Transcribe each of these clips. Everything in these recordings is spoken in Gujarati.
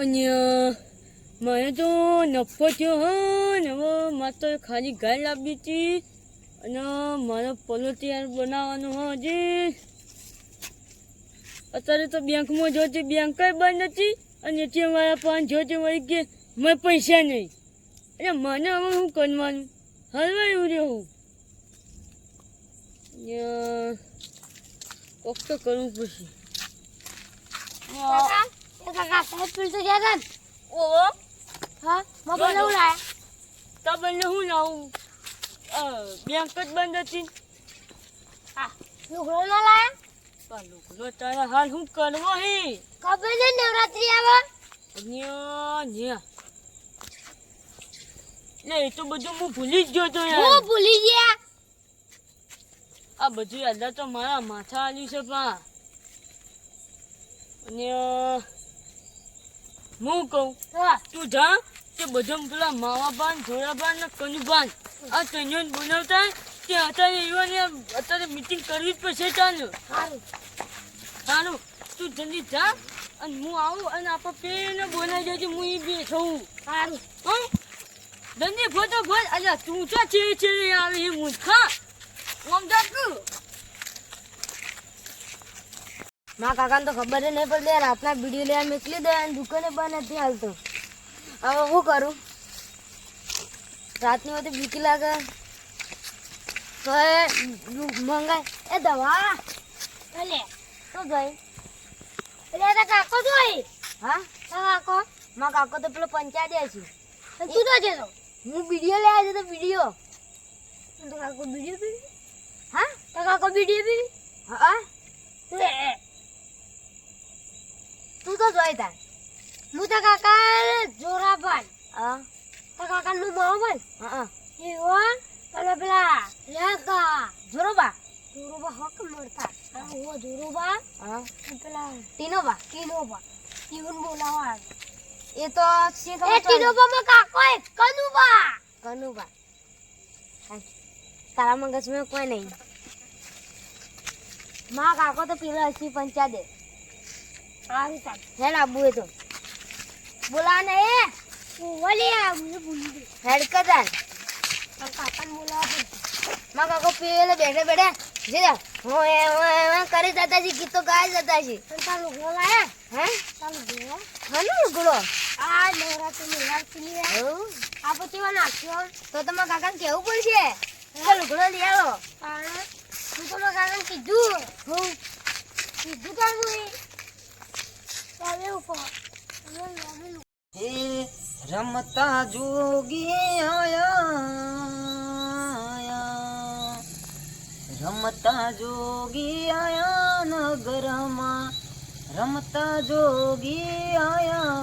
અને, મને તો નફો થયો, હા, ને હવે મારે તો ખાલી ગાય લાવી હતી. અને મારો પલો તૈયાર બનાવવાનો હજી. અત્યારે તો બેંકમાં જોતી બેંક બંધ નથી. અને એટીએમ વાળા પાંચ જોતી મળી કે મેં પૈસા નહીં. એટલે મને હવે હું કરવાનું હલવાયું ને, કોક તો કરવું પડશે. કાકા એ તો હા બંને હું બેંક જ બંધ હતી હા. લુગડો ના લાયા? પણ લોકોનો તારા હાલ શું કરવો હે? ખબર છે નવરાત્રી આવે? ન્યા, ન્યા. લે એ તો બધું હું ભૂલી જ ગયો તો હું ભૂલી ગયા? આ બધું યાદ તો મારા માથા આલી છે પા. અને હું કહું? તું જા તે બધા પેલા માવા ભાન ધોળા ભાન ને કનુ ભાન આ ત્રણેય બનાવતા કે તે અત્યારે એવાને અત્યારે મીટિંગ કરવી જ પડશે ચાલો. સારું. તું જલ્દી જા અને હું આવું અને આપણે પેલે બોલાવી જજે હું એ બેઠો હું સારું. હં? જલ્દી ફોટ અલ્યા તું ચા છે છે આવે એ મૂર્ખા? ઓમ જાતું મારા કાકાને તો ખબર જ નહીં પડતી રાતના વીડિયો લેવા નીકળી દે અને દુકાને બંધ નથી હાલતો. હવે શું કરું? રાતની વખતે બીક લાગે. તો એ મંગાય. એ દવા? ભલે તો ગઈ. એટલે કાકો જોઈ હા? કાકો? મા કાકો તો પેલો પંચાયત છે. તું તો છે તો? હું વીડિયો લેવા છે તો વીડિયો તો કાકો વીડિયો પીવી? હા? તો કાકો વીડિયો પીવી? હા? લે તું તો જોઈ તાર હું તો કાકા જોરા પણ હા તો કાકા નું માવો પણ હા એવો અને પેલા લેકા જોરોબા જોરોબા હક મળતા હા ઓ જોરોબા હા પેલા ટીનોબા ટીનોબા ટીવન બોલાવા એ તો શી ખબર એ ટીનોબા માં કાકો એ કનુબા કનુબા તારા મગજમાં કોઈ નહીં માં કાકો તો પેલા હસી પંચાયત સારું સારું હેડ આબુ એ તો. બોલા ને એ. બોલી આ મને ભૂલી હેડ કદાન કાકાને બોલાવા માં કાકો પેલે બેઠે બેઠે. જે હો એ કરી છે ગીતો ગાય છે. તાર લાયા? હે? તાર લુગડો? હનો લુગડો? આ નવરાત્રી નવરાત્રી આ પછી વા નાખ્યો? તો તમારા કાકાને કેવું પડશે? કે લુગડો લઈ આવો. હું તો કાકાને કીધું. હું? કીધું ચાલે હે રમતા જોગી આયા. રમતા જોગી આયા નગરમાં. રમતા જોગી આયા.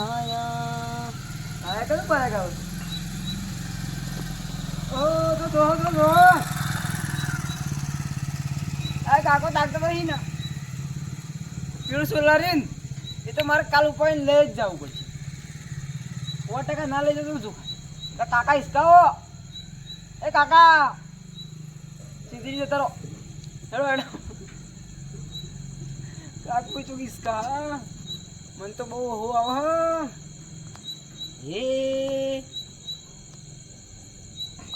આયા કયું પાયા ઓ, તો તો તો આ કાકો તાકતો ભાઈ ના. સોલારીન એ તો મારે કાલ ઉપાડીને લઈ જ જવું પડશે. સો ટકા ના લઈ જતું છું કાકા હિસકાવો એ કાકા! સીધી રીતે તરો. હેડો કાકુ તું હિસકા મન તો બહુ હો આવ હે?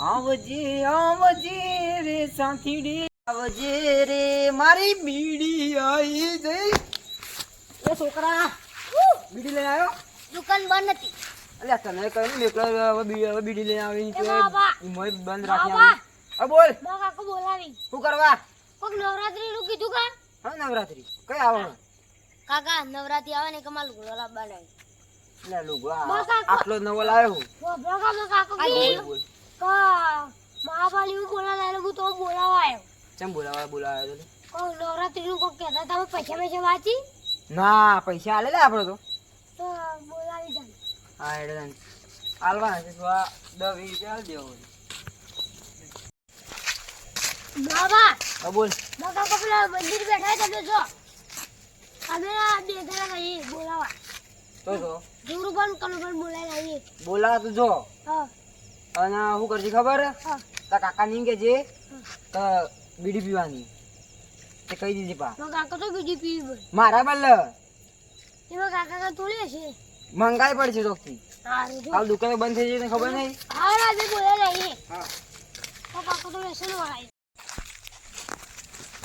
આવજે આવજે રે, સાથીડી, આવજે રે, મારી બીડી આઈ જઈ. છોકરા. બીડી લઈને આવ્યો? દુકાન બંધ હતી. અલ્યા તને કહ્યું એકલો હવે બીડી લઈને આવી એ મોય બંધ રાખી હા બોલ. મારા કાકો બોલાવી. શું કરવા? કોક નવરાત્રી નું કીધું કા? હા નવરાત્રી. કઈ આવો કાકા નવરાત્રી આવે ને કમાલ ગોળા બનાવી. લે લુગવા આટલો નવો લાવ્યો હું. કાકા કાકો બોલ. કી કા મહાબાલી હું બોલાવા એટલે હું તો બોલાવા આવ્યો ચમ બોલાવા બોલાવ્યો આવ્યો કોક નવરાત્રી નું કોક કહેતા તમે પૈસા પૈસા વાંચી. ના પૈસા આલે લે આપણે તો. તો બોલાવી દે. હા એટલે તને. આલવાના છે તો આ રૂપિયા આલ દેવો બાબા! હા બોલ. મારા કાકો પેલા મંદિર બેઠા તમે જો. અમે આ બે જણા આવીએ બોલાવા. તો તો ધુરુબન કનુબન બોલાવી આવીએ. બોલાવા તો જો. હા. અને શું કરજે ખબર? હા. તારા કાકા ની કે તો બીડી પીવાની. તે કહી દીધી પા કાકા તો બીજી પી મારા બલ એમાં કાકા કા તોડે છે મંગાઈ પડશે હારું જો. કાલ બંધ થઈ જાય ખબર નહીં? હા રાજે બોલે નહીં હા. કાકા તો લેશે ને વાળા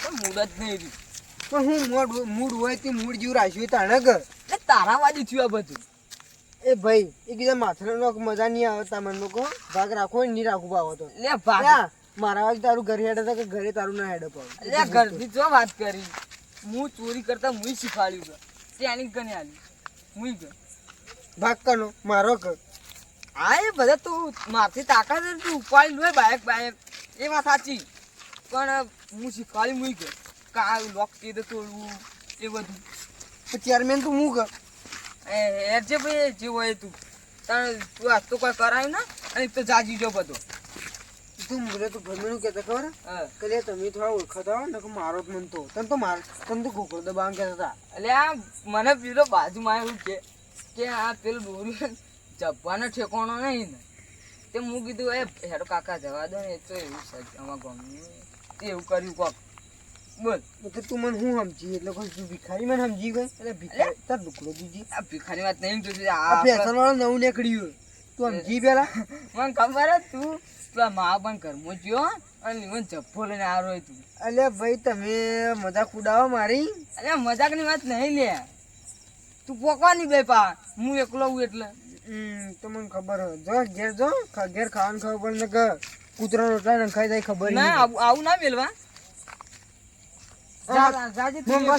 પણ મૂડ નહીં રહ્યું. પણ હું મૂડ મૂડ હોય તે મૂડ જેવું રાખ્યું તાણક એ એટલે તારા વાજી થયું આ બધું. એ ભાઈ એ કીધા માથાનો નોક મજા નહીં આવે તમને લોકો ભાગ રાખો નહીં રાખવું ભાવ તો. લે ભાગ. મારા વાગે તારું ઘરે હેડે તો કે ઘરે તારું ના હેડે પણ અરે ઘરથી જો વાત કરી. હું ચોરી કરતા હું શીખવાડ્યું છે. ત્યાંની ગને આલી. હું ગયો ભાગ કનો મારો કર હા એ બધા તું મારથી તાકાત તું ઉપાડી લો બાયક બાયક. એ વાત સાચી. પણ હું શીખવાડી હું ગયો કા લોક કીધું તોડવું એ બધું. ચેરમેન તું હું કર એ જે ભાઈ જે હોય તું. તારે તું આજ તો કોઈ કરાય ના? અને તો જાજી જો બધો. તું મને તું ગમે કહેતા ખબર? કે તમે થોડા ઓળખાતા હોય ને કે મારો જ મન તો. તને તો માર તને તો ગોકળો દબાણ કહેતા હતા. એટલે આ મને પેલો બાજુમાં એવું કે કે આ પેલું દોર્યું જપવાનો ઠેકાણો નહીં ને. તે હું કીધું એ હેડો કાકા જવા દો ને એ તો એવું છે અમારા ગામનું એવું કર્યું કોક. બોલ. તો તું મને હું સમજી? એટલે કોઈ તું ભિખારી મને સમજી ગયો એટલે ભિખારી તાર દુકડો દીધી આ ભિખારી વાત નહીં જોતી આ આ ફેશન વાળો નવું નીકળ્યું. તું સમજી પેલા મને ખબર જ તું. પેલા મા પણ કર્મો જો અને મને જપ્પો લઈને આવ્યો તું. અલે ભાઈ તમે મજાક ઉડાવો મારી. અરે મજાકની વાત નહીં લે. તું પોકવાની બે પા. હું એકલો હું એટલે. તો મને ખબર જો ઘેર જો. ઘેર ખાવાનું ખબર પડે ને કે કૂતરા રોટલા નખાઈ જાય ખબર ના આવું ના મેલવા.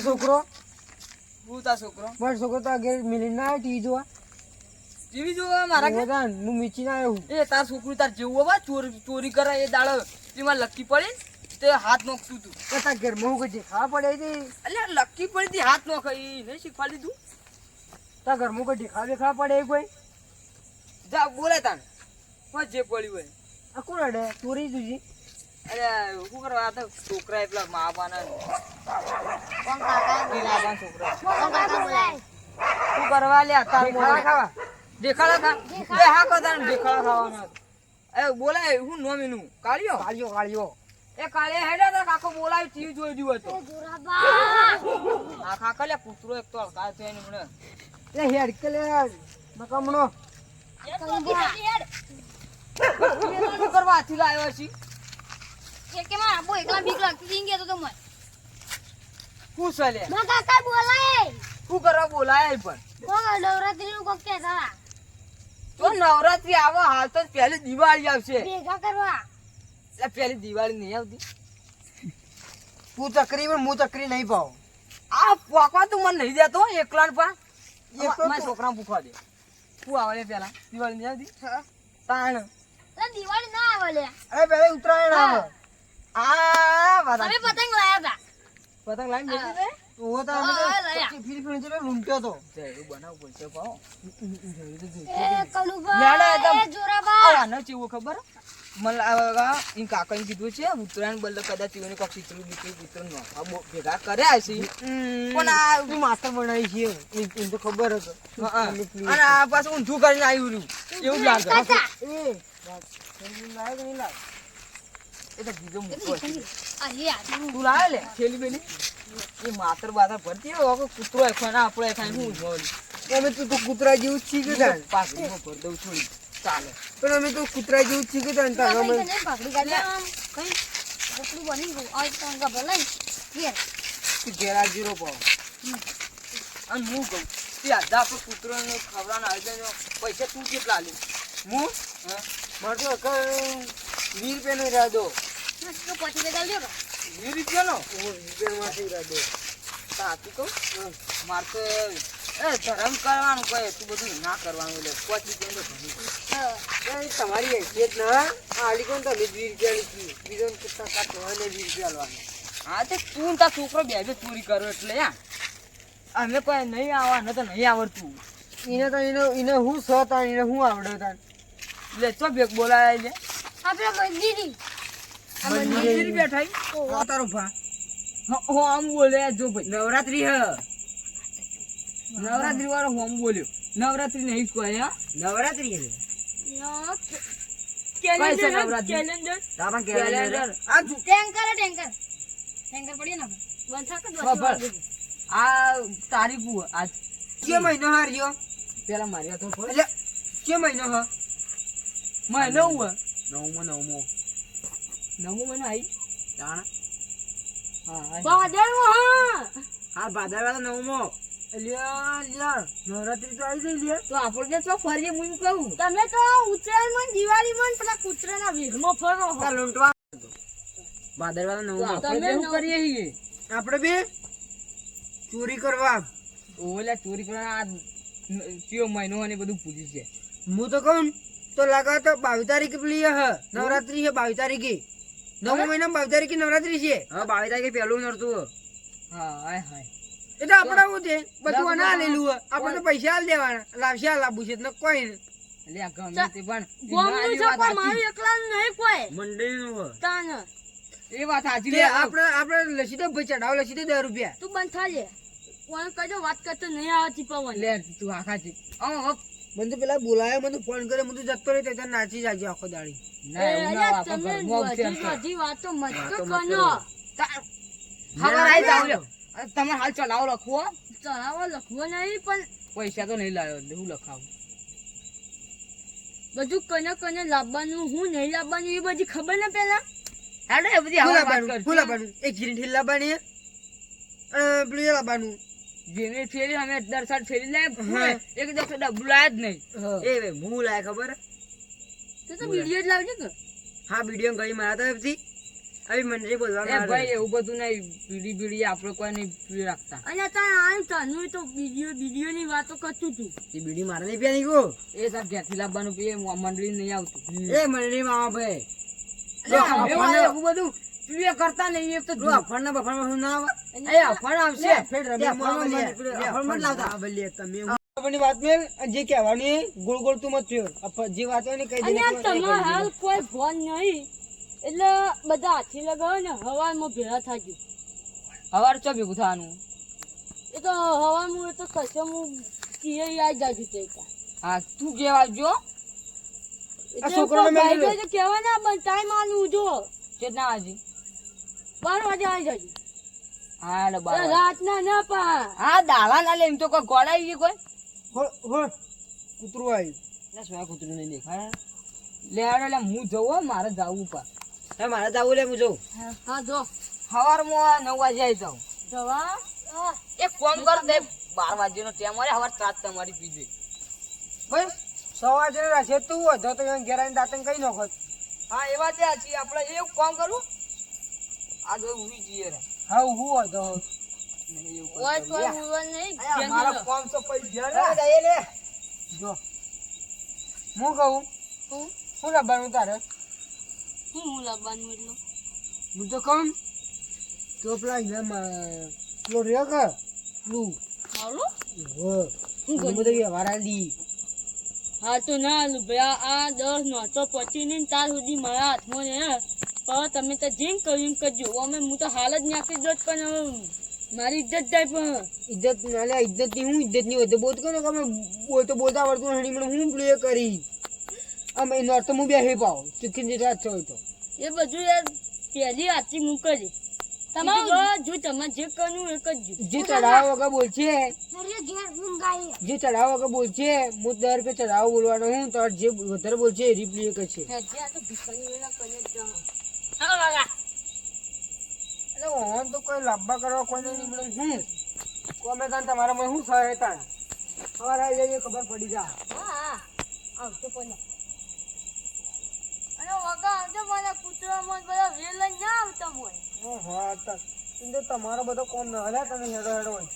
છોકરો. હું તા છોકરો. મારો છોકરો તો ઘેર મિલી ના આવે ટીવી જોવા. ટીવી જો મારા ઘરે? હું મીચી ના આવ્યો એ તાર છોકરું તાર જેવું હવે ચોરી ચોરી કરે એ દાડો. તેમાં લકી પડી તે હાથ નોખતું તું. તો તાર ઘરમાં હું કઈ ખાવા પડે છે. એટલે લકી પડી હતી હાથ નોખ એ નહીં શીખવાડી તું. તાર ઘરમાં કોઈ દેખા દેખા પડે કોઈ? જા બોલે તાન બસ જે પડ્યું હોય. આ કોણ અડે? ચોરી જુજી અરે શું કરવા તો છોકરા એટલા મા બાના કોણ કાકા છોકરા. કોણ કાકા બોલાય? શું કરવા લ્યા તાર દેખાડા ખાવા. દેખાડા ખા એ હા કહો દેખાડા ખાવાના એ બોલાય હું નોમીનું. કાળિયો? કાળિયો કાળિયો. એ કાળે હેડે તો કાકો બોલાવી ટીવી જોઈ દીધું હતો. આ કાકા લે કૂતરો એક તો હડકાય છે એને મને લે હેડ કે લે નકામણો કરવા હાથી લાવ્યો છે? એ કે મારા એકલા બીક લાગતી કે તો તો મને લે? માં કાકા બોલાય. શું કરવા બોલાય પણ? કોણ નવરાત્રી નું કોક કહેતા તો નવરાત્રી આવો હાલ તો પહેલી દિવાળી આવશે. ભેગા કરવા. એટલે પહેલી દિવાળી નહીં આવતી. તું ચકરી પણ હું ચકરી નહીં પાવ આ પોકવા તું મને નહીં દેતો એકલા પા એક છોકરા પૂછવા દે. તું આવે પેલા દિવાળી નહીં આવતી? તાણ. દિવાળી ના આવે લે અરે પેલા ઉત્તરાયણ આવે. આ પતંગ લાયા હતા. પતંગ લાવી તો તો. અમે લૂંટ્યો તો પડશે એ જોરાબા આનો ચેવું ખબર? કાકાએ કીધું છે ઉત્તરાયણ બદલે કદાચ તેઓને કક્ષી નો આ ભેગા કર્યા છે પણ આ તું માસ્ટર બનાવી છે એમ એમ તો ખબર હતો અને આ પાછું ઊંધું કરીને આવ્યું રહ્યું. એવું લાગે. એ નહીં એ તો બીજો મૂકો તું લાવે લે થેલી બેલી એ માતર બાતર ભરતી હોય કૂતરો એખો ના આપણે ખાઈ હું અમે તું તો કૂતરા જેવું જ તા. પાકડીમાં ભર દઉં થોડી ચાલે. પણ અમે તો કૂતરા જેવું જ તા ને તારા અમે. આમ કઈ? બની ગયું. આજ તો અંગા ભલાઈ. ઘેર તું ઘેરા જીરો પાવ અને હું કહું તે આધા આપણે કૂતરોને ખવડાવવાના આયોજન પૈસા તું કેટલા લે હું? મારે તો વીસ રૂપિયાનો ઈરાદો વીસ રૂપિયાનો? વીસ રૂપિયાનો ઈરાદો સાચું કહું. મારે તો એ ધરમ કરવાનું કહે તું બધું ના કરવાનું એટલે પછી રૂપિયા તો તમારી હેસિયત ના. આ આલી કોણ તમે વીસ રૂપિયા લીધી બીજો કેટલા કાઢ વીસ રૂપિયા આલવાના. હા તે તું તાર છોકરો બે બે ચોરી કરો એટલે યા અમે કોઈ નહીં આવવા ન તો નહીં આવડતું. એને તો એને એને હું સો તા એને હું આવડે તા એટલે ચો બેગ બોલાય લે આપણે મંદિરી. મંદિર બેઠા આ તારો ભા હો આમ બોલે જો ભાઈ. નવરાત્રી હ. નવરાત્રી વાળો હોમ બોલ્યો નવરાત્રી નહીં કોઈ હા. નવરાત્રી હે કઈ છે તાપા કેલેન્ડર. આ ટેન્કર ટેન્કર. ટેન્કર પડી ને બંધ થાક આ તારીખ આજ કે મહિનો હાર્યો? પેલા માર્યા તો એટલે કે મહિનો હ? મહિનો હું. નવમો નવમો નવમો મને આવી જાણ હા. ભાદરવો નવમો અલ્યા અલ્યા નવરાત્રી તો આવી ગઈ તો આપણે તો ફરીએ હું કહું તમે તો ઉત્તરાયણમાં ને દિવાળીમાં ને પેલા કૂતરાના ના ફરો હો. તાર લૂંટવા ભાદરવા નવમો તમે શું કરીએ છીએ આપણે બે ચોરી કરવા. ઓલા ચોરી કરવા આ કયો મહિનો અને બધું પૂછ્યું છે હું તો કહું તો લગા તો બાવીસ તારીખ પેલી હ નવરાત્રી છે બાવીસ તારીખે. નવ મહિના બાવીસ તારીખે નવરાત્રી છે. હા બાવીસ તારીખે પેલું નડતું હા. હાય હાય. એટલે આપણે શું છે બધું ના લેલું હોય આપણે તો પૈસા હાલ દેવાના. લાવશે હાલ લાવવું છે એટલે કોઈ નહીં. ગમે તે પણ ગોમનું છે પણ મારું એકલાનું નહીં કોઈ. મંડળીનું હોય. તાન. એ વાત સાચી લે આપણે આપણે લસી તો ભાઈ ચડાવ લસી તો દસ રૂપિયા. તું બંધ થા કોણ કજો વાત કરતો નહીં આવતી પવન. લે તું આખા આમ. મને તો પેલા બોલાયો મને ફોન કર્યો મને જતો રહ્યો ત્યાં નાચી જાજે આખો દાડી. ના તમે ઘરમાં આવશે એમ બધી તો. મત કરો કરો. ખબર આવી જાવ લ્યો. તમે હાલ ચલાવો લખવો ચલાવો લખવો નહીં પણ પૈસા તો નહીં લાવ્યો એટલે હું લખાવું. બધું કને કને લાવવાનું હું નહીં લાવવાનું એ બધી ખબર ને પેલા? હેડો એ બધી હું લાવવાનું એક જીરી ઠીલ લાવવાની અને પેલું એ લાવવાનું. જેને ફેરી અમે દર સાલ ફેરી લાય એક દફે ડબલું લાયા જ નહીં. એ હું લાય ખબર? તો તો વીડિયો જ લાવજો કે હા વીડિયો ગઈ મારા તરફથી. આવી મંડળી બોલવા એ ભાઈ એવું બધું નહીં. બીડી બીડી આપણે કોઈ નહીં રાખતા. અને તાર આયું તનુ તો બીડીઓ વીડિયો ની વાતો કરતું તું. એ બીડી મારે નહીં પીવાની ગો એ સાહેબ ઘેરથી લાવવાનું પીએ મંડળી નહીં આવતું. એ મંડળી માં ભાઈ. એવું બધું? પીએ કરતા નહીં એક તો લો અફણ ના બફણમાં ના આવે? એ અફણ આવશે. તે. આપણી વાત મેલ જે કહેવાની ગોળ ગોળ તું મત થયો. જે વાત હોય ને કહી અને દેને હાલ કોઈ ફોન નહીં. એટલે બધા હાથી લગાવો ને હવામાં ભેળા થાજો હવાર ચો ભેગું થવાનું? એ તો હવામાં એ તો કશે હું કીએ આવી જાજુ તે હા તું કેવા જો. આ કેવા મેં કહેવાના પણ ટાઈમ આલું જો. કે ના હજી બાર વાગે આવી જાજુ. હા બાર રાતના ના પા હા દાવા ના લે એમ તો કોઈ ગોળાઈ ગઈ કોઈ. હો હો કૂતરું આવ્યું ના સોયા કૂતરું નહીં દેખાય. લે હાડો લે હું જવું મારે જાવું પા હે મારે જવું લે હું જોઉં. હા જો. સવારમાં નવ વાગે આવી જાઉં. જવા. એક કોમ કર દે બાર વાગ્યાનો ટાઈમ મળે સવાર સાત તમારી પીજે. ભાઈ સવાર જઈને રાખે તું હોય તો તો ઘેર આવીને કઈ નાખો. હા એ વાત છે આપણે એવું કામ કરું. આ જો ઊભી જઈએ રે હા હું હોય તો. ઓય કરું. કોઈ નહીં મારા કોમ પૈસા રે. લે. જો. હું કહું? શું લાવવાનું તારે હું લાવવાનું એટલું હું તો કહું તો પેલા અહીંયા પેલો રહ્યો કે તું હાલો? હો બધો તો ના આલુ. ભાઈ આ આ દસ નો તો પછી ને તાર સુધી મારા હાથમાં ને પણ તમે તો જેમ કહ્યું કરજો. અમે હું તો હાલ જ નાખી દોત પણ મારી ઇજ્જત જાય પણ. ઇજ્જત ના લે ઇજ્જતની હું ઇજ્જતની હોય? બોલતો બોલ અમે બોલ તો બોલતા આવડતું નથી મને હું પ્લે કરી અમે એનો અર્થ હું બેસી પાવ ચૂકી જે રાત હોય તો. એ બધું યાર પહેલી હાથથી કરી તમારું જો તમે જે કહ્યું એ કરજો. જે ચઢાવા વગર બોલજે જે ચઢાવા વગર બોલ છે હું દર ચઢાવો બોલવાનો હું તો જે વધારે બોલશે રિપ્લે કરશે. હે, જ્યાં તો ભીખાની વેલા કરે જ જાઓ. હા કાકા એટલે ઓન તો કોઈ લાંબા કરવા કોઈને નહીં મળે હું? કોમે તાન તમારા માં હું સહાય તાન સવારે આવી જઈએ ખબર પડી જા. હા આવશે પણ અને વગા આવજો મને કૂતરામાં બધા વેલ ના આવતા હોય. હા હા તો. તમારો બધો કોમ ન તમે હેડો હેડો હોય.